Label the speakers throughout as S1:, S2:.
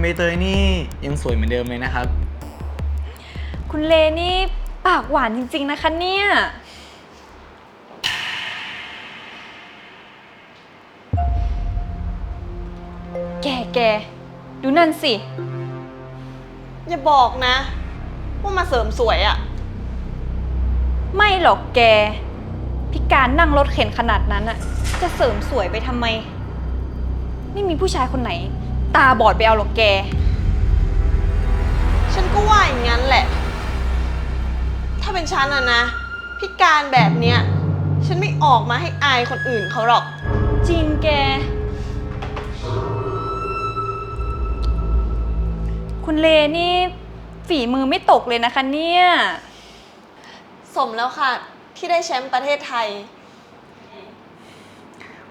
S1: ใบเตยนี่ยังสวยเหมือนเดิมเลยนะครับ
S2: คุณเลนี่ปากหวานจริง ๆ นะคะเนี่ย แกแกดูนั่นสิ
S3: อย่าบอกนะ ว่ามาเสริมสวยอะ
S2: ไม่หรอกแก พิการนั่งรถเข็นขนาดนั้นอะจะเสริมสวยไปทำไม ไม่มีผู้ชายคนไหน ตาบอดไปเอาหรอกแก
S3: ฉันก็ว่าอย่างนั้นแหละ ถ้าเป็นฉันอะนะ พิการแบบเนี้ย ฉันไม่ออกมาให้อายคนอื่นเขาหรอก
S2: จริงแก คุณเลนี่ฝีมือไม่ตกเลยนะคะเนี่ย
S3: สมแล้วค่ะ ที่ได้แชมป์ประเทศไทย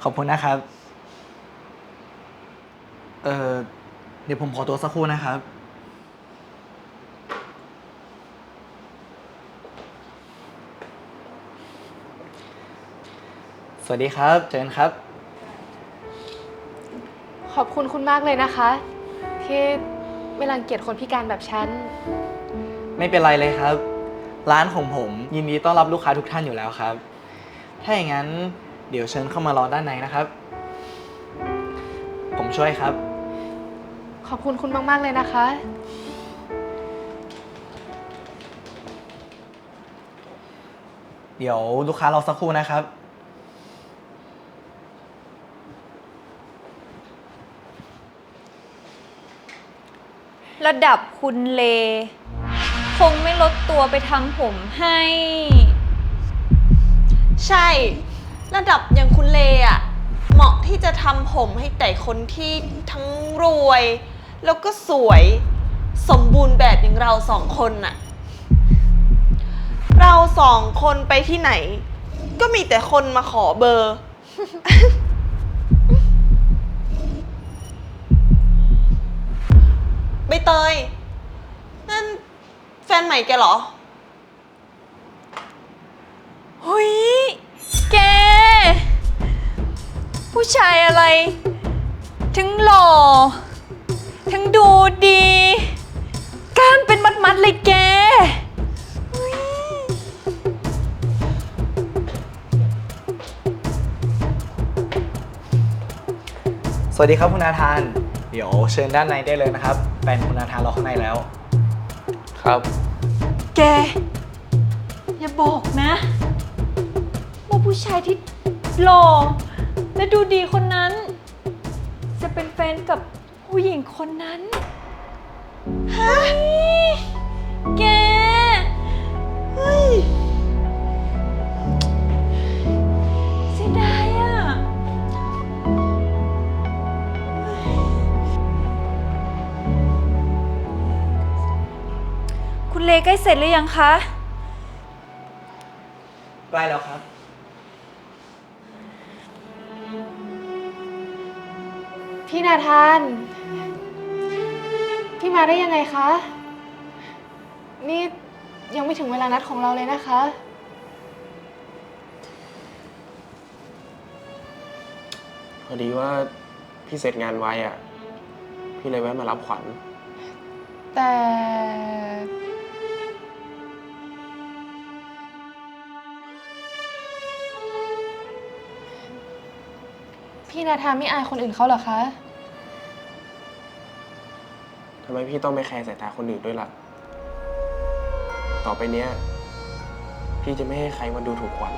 S1: ขอบคุณนะครับ เออเดี๋ยวผมขอตัวสักครู่นะครับ สวัสดีครับเชิญครับ
S4: ขอบคุณคุณมากเลยนะคะ ที่ไม่รังเกียจคนพิการแบบฉัน
S1: ไม่เป็นไรเลยครับ ร้านของผมยินดีต้อนรับลูกค้าทุกท่านอยู่แล้วครับ ถ้าอย่างนั้นเดี๋ยวเชิญเข้ามารอด้านในนะครับ ผมช่วยครับ
S4: ขอบคุณคุณมาก ๆ เลยนะคะ
S1: เดี๋ยวลูกค้ารอสักครู่นะครับ
S2: ระดับคุณเล คงไม่ลดตัวไปทำผมให้
S3: ใช่ ระดับอย่างคุณเลอะเหมาะที่จะทำผมให้แต่คนที่ทั้งรวย แล้วก็สวยสมบูรณ์แบบอย่างเราสองคนน่ะ เราสองคนไปที่ไหน ก็มีแต่คนมาขอเบอร์ ใบเตย นั่นแฟนใหม่แกเหรอ
S2: เฮ้ย แก ผู้ชายอะไรทั้งหล่อ ทั้งดูดี กล้ามเป็นมัดๆเลยแกเฮ้ย
S1: สวัสดีครับคุณนาธาน เดี๋ยวเชิญด้านในได้เลยนะครับ แฟนคุณนาธานรอข้างในแล้ว
S5: ครับ
S2: แก อย่าบอกนะว่าผู้ชายที่หล่อและดูดีคนนั้น จะเป็นแฟนกับ ผู้หญิงคนนั้น ฮะ แก เฮ้ยเสียดายอะ คุณเลใกล้เสร็จหรือยังคะ
S1: ใกล้แล้วครับ
S4: พี่นาธาน พี่มาได้ยังไงคะ นี่ยังไม่ถึงเวลานัดของเราเลยนะคะ
S5: พอดีว่าพี่เสร็จงานไวอะ พี่เลยแวะมารับขวัญ
S4: แต่ พี่นาธานไม่อายคนอื่นเขาเหรอคะ
S5: ทำไมพี่ต้องไม่แคร์สายตาคนอื่นด้วยล่ะ ต่อไปเนี้ย พี่จะไม่ให้ใครมาดูถูกขวัญ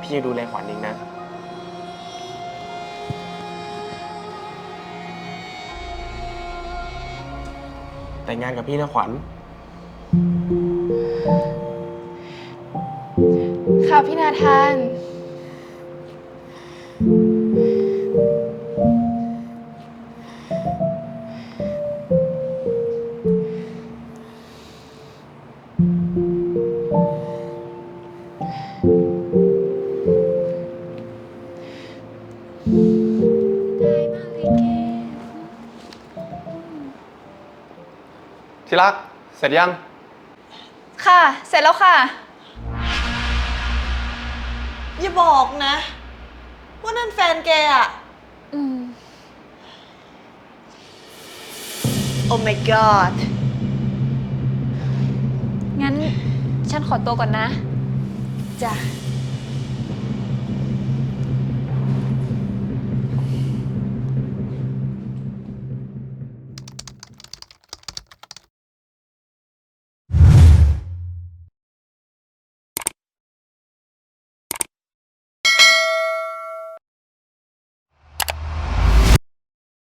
S5: พี่จะดูแลขวัญเองนะ แต่งงานกับพี่นะขวัญ
S4: ค่ะพี่นาธาน
S5: ที่รัก เสร็จยัง
S2: ค่ะ เสร็จแล้วค่ะ
S3: อย่าบอกนะ ว่านั่นแฟนแกอะ
S2: อืม
S3: Oh my god
S2: งั้น ฉันขอตัวก่อนนะ
S3: จ้ะ